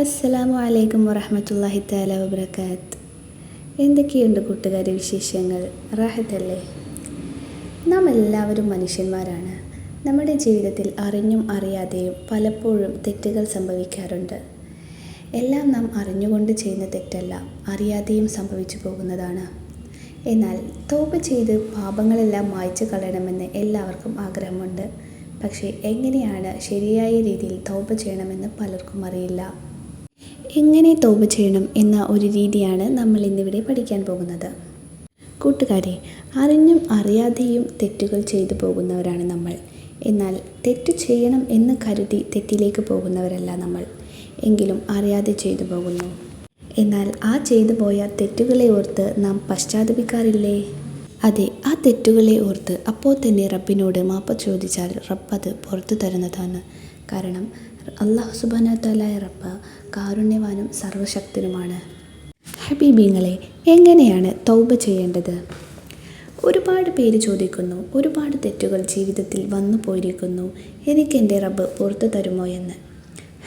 അസ്സലാമു അലൈക്കും വറഹമത്തല്ലാഹി താല വബർക്കാത്ത് എന്തൊക്കെയുണ്ട് കൂട്ടുകാരെ വിശേഷങ്ങൾ? റാഹത്തല്ലേ? നാം എല്ലാവരും മനുഷ്യന്മാരാണ്. നമ്മുടെ ജീവിതത്തിൽ അറിഞ്ഞും അറിയാതെയും പലപ്പോഴും തെറ്റുകൾ സംഭവിക്കാറുണ്ട്. എല്ലാം നാം അറിഞ്ഞുകൊണ്ട് ചെയ്യുന്ന തെറ്റല്ല അറിയാതെയും സംഭവിച്ചു പോകുന്നതാണ്. എന്നാൽ തോപ്പ് ചെയ്ത് പാപങ്ങളെല്ലാം മായ്ച്ചു കളയണമെന്ന് എല്ലാവർക്കും ആഗ്രഹമുണ്ട്. പക്ഷേ എങ്ങനെയാണ് ശരിയായ രീതിയിൽ തോപ്പ് ചെയ്യണമെന്ന് പലർക്കും അറിയില്ല. എങ്ങനെ തോവ് ചെയ്യണം എന്ന ഒരു രീതിയാണ് നമ്മൾ ഇന്നിവിടെ പഠിക്കാൻ പോകുന്നത്. കൂട്ടുകാരെ അറിഞ്ഞും അറിയാതെയും തെറ്റുകൾ ചെയ്തു പോകുന്നവരാണ് നമ്മൾ. എന്നാൽ തെറ്റ് ചെയ്യണം എന്ന് കരുതി തെറ്റിലേക്ക് പോകുന്നവരല്ല നമ്മൾ. എങ്കിലും അറിയാതെ ചെയ്തു പോകുന്നു. എന്നാൽ ആ ചെയ്തു പോയ തെറ്റുകളെ ഓർത്ത് നാം പശ്ചാത്തപിക്കാറില്ലേ? അതെ ആ തെറ്റുകളെ ഓർത്ത് അപ്പോൾ തന്നെ റബ്ബിനോട് മാപ്പ് ചോദിച്ചാൽ റബ്ബ് അത് പുറത്തു തരുന്നതാണ്. കാരണം അള്ളാഹു സുബാനത്താലായ റബ്ബ് കാരുണ്യവാനും സർവശക്തനുമാണ് ഹബീബിങ്ങളെ എങ്ങനെയാണ് തൗബ ചെയ്യേണ്ടത്? ഒരുപാട് പേര് ചോദിക്കുന്നു ഒരുപാട് തെറ്റുകൾ ജീവിതത്തിൽ വന്നു പോയിരിക്കുന്നു എനിക്ക് എന്റെ റബ്ബ് പുറത്തു തരുമോ എന്ന്.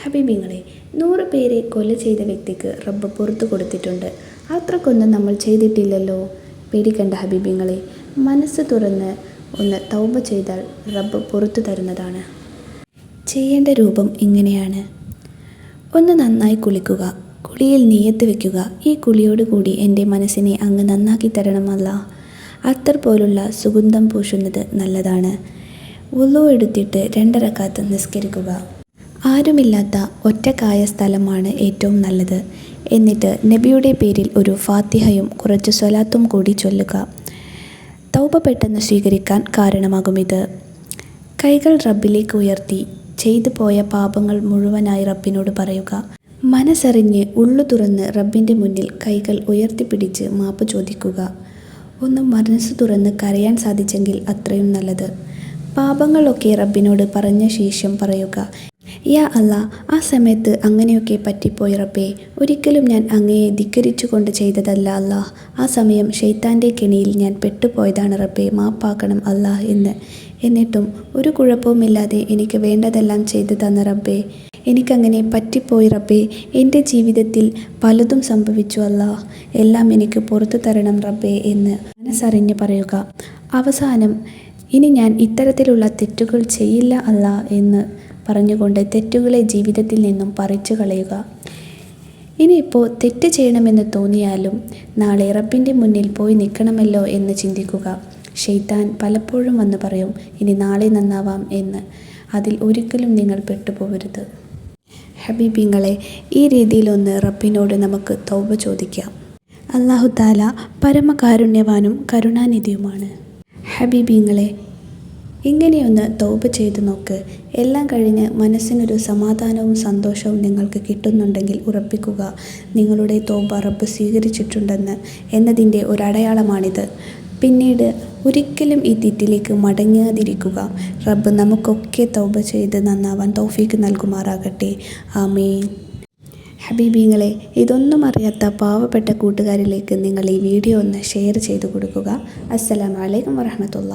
ഹബീബിങ്ങളെ നൂറ് പേരെ കൊല ചെയ്ത വ്യക്തിക്ക് റബ്ബ് പുറത്തു കൊടുത്തിട്ടുണ്ട്. അത്രക്കൊന്നും നമ്മൾ ചെയ്തിട്ടില്ലല്ലോ. പേടിക്കണ്ട ഹബീബിങ്ങളെ മനസ്സ് തുറന്ന് ഒന്ന് തൗബ ചെയ്താൽ റബ്ബ് പുറത്തു തരുന്നതാണ്. ചെയ്യേണ്ട രൂപം ഇങ്ങനെയാണ്. ഒന്ന് നന്നായി കുളിക്കുക. കുളിയിൽ നീയത്ത് വെക്കുക. ഈ കുളിയോട് കൂടി എന്റെ മനസ്സിനെ അങ്ങ് നന്നാക്കി തരണമല്ല അത്തർ പോലുള്ള സുഗന്ധം പൂശുന്നത് നല്ലതാണ്. ഉള്ളു എടുത്തിട്ട് രണ്ടരക്കാത്ത് നിസ്കരിക്കുക. ആരുമില്ലാത്ത ഒറ്റക്കായ സ്ഥലമാണ് ഏറ്റവും നല്ലത്. എന്നിട്ട് നബിയുടെ പേരിൽ ഒരു ഫാത്തിഹയും കുറച്ച് സ്വലാത്തും കൂടി ചൊല്ലുക. തൗപ പെട്ടെന്ന് സ്വീകരിക്കാൻ കാരണമാകും ഇത്. കൈകൾ റബ്ബിലേക്ക് ഉയർത്തി ചെയ്തു പോയ പാപങ്ങൾ മുഴുവനായി റബ്ബിനോട് പറയുക. മനസ്സറിഞ്ഞ് ഉള്ളു തുറന്ന് റബ്ബിന്റെ മുന്നിൽ കൈകൾ ഉയർത്തിപ്പിടിച്ച് മാപ്പ് ചോദിക്കുക. ഒന്ന് മനസ്സ് തുറന്ന് കരയാൻ സാധിച്ചെങ്കിൽ അത്രയും നല്ലത്. പാപങ്ങളൊക്കെ റബ്ബിനോട് പറഞ്ഞ ശേഷം പറയുക. യാ അല്ല ആ സമയത്ത് അങ്ങനെയൊക്കെ പറ്റിപ്പോയി റബ്ബേ. ഒരിക്കലും ഞാൻ അങ്ങയെ ധിക്കരിച്ചുകൊണ്ട് ചെയ്തതല്ല അല്ല. ആ സമയം ഷെയ്ത്താന്റെ കെണിയിൽ ഞാൻ പെട്ടുപോയതാണ് റബ്ബേ. മാപ്പാക്കണം അല്ല എന്ന്. എന്നിട്ടും ഒരു കുഴപ്പവുമില്ലാതെ എനിക്ക് വേണ്ടതെല്ലാം ചെയ്തു തന്ന റബ്ബേ. എനിക്കങ്ങനെ പറ്റിപ്പോയി റബ്ബേ. എന്റെ ജീവിതത്തിൽ പലതും സംഭവിച്ചു അല്ല. എല്ലാം എനിക്ക് പുറത്തു തരണം റബ്ബേ എന്ന് മനസ്സറിഞ്ഞ് പറയുക. അവസാനം ഇനി ഞാൻ ഇത്തരത്തിലുള്ള തെറ്റുകൾ ചെയ്യില്ല അല്ല എന്ന് പറഞ്ഞുകൊണ്ട് തെറ്റുകളെ ജീവിതത്തിൽ നിന്നും പറിച്ചു കളയുക. ഇനിയിപ്പോൾ തെറ്റ് ചെയ്യണമെന്ന് തോന്നിയാലും നാളെ റബ്ബിന്റെ മുന്നിൽ പോയി നിൽക്കണമല്ലോ എന്ന് ചിന്തിക്കുക. ഷെയ്ത്താൻ പലപ്പോഴും വന്ന് പറയും ഇനി നാളെ നന്നാവാം എന്ന്. അതിൽ ഒരിക്കലും നിങ്ങൾ പെട്ടുപോകരുത്. ഹബീബിങ്ങളെ ഈ രീതിയിലൊന്ന് റബ്ബിനോട് നമുക്ക് തൗബ ചോദിക്കാം. അള്ളാഹു താല പരമകാരുണ്യവാനും കരുണാനിധിയുമാണ്. ഹബീബിങ്ങളെ ഇങ്ങനെയൊന്ന് തൗബ ചെയ്ത് നോക്ക്. എല്ലാം കഴിഞ്ഞ് മനസ്സിനൊരു സമാധാനവും സന്തോഷവും നിങ്ങൾക്ക് കിട്ടുന്നുണ്ടെങ്കിൽ ഉറപ്പിക്കുക. നിങ്ങളുടെ തൗബ റബ്ബ് സ്വീകരിച്ചിട്ടുണ്ടെന്ന് എന്നതിന്റെ ഒരടയാളമാണിത്. പിന്നീട് ഒരിക്കലും ഈ തെറ്റിലേക്ക് മടങ്ങാതിരിക്കുക. റബ്ബ് നമുക്കൊക്കെ തൗബ ചെയ്ത് നന്നാവാൻ തൗഫീക്ക് നൽകുമാറാകട്ടെ. ആമീൻ. ഹബീബിങ്ങളെ ഇതൊന്നും അറിയാത്ത പാവപ്പെട്ട കൂട്ടുകാരിലേക്ക് നിങ്ങൾ ഈ വീഡിയോ ഒന്ന് ഷെയർ ചെയ്തു കൊടുക്കുക. അസ്സലാമലൈക്കും വറഹമത്തുള്ള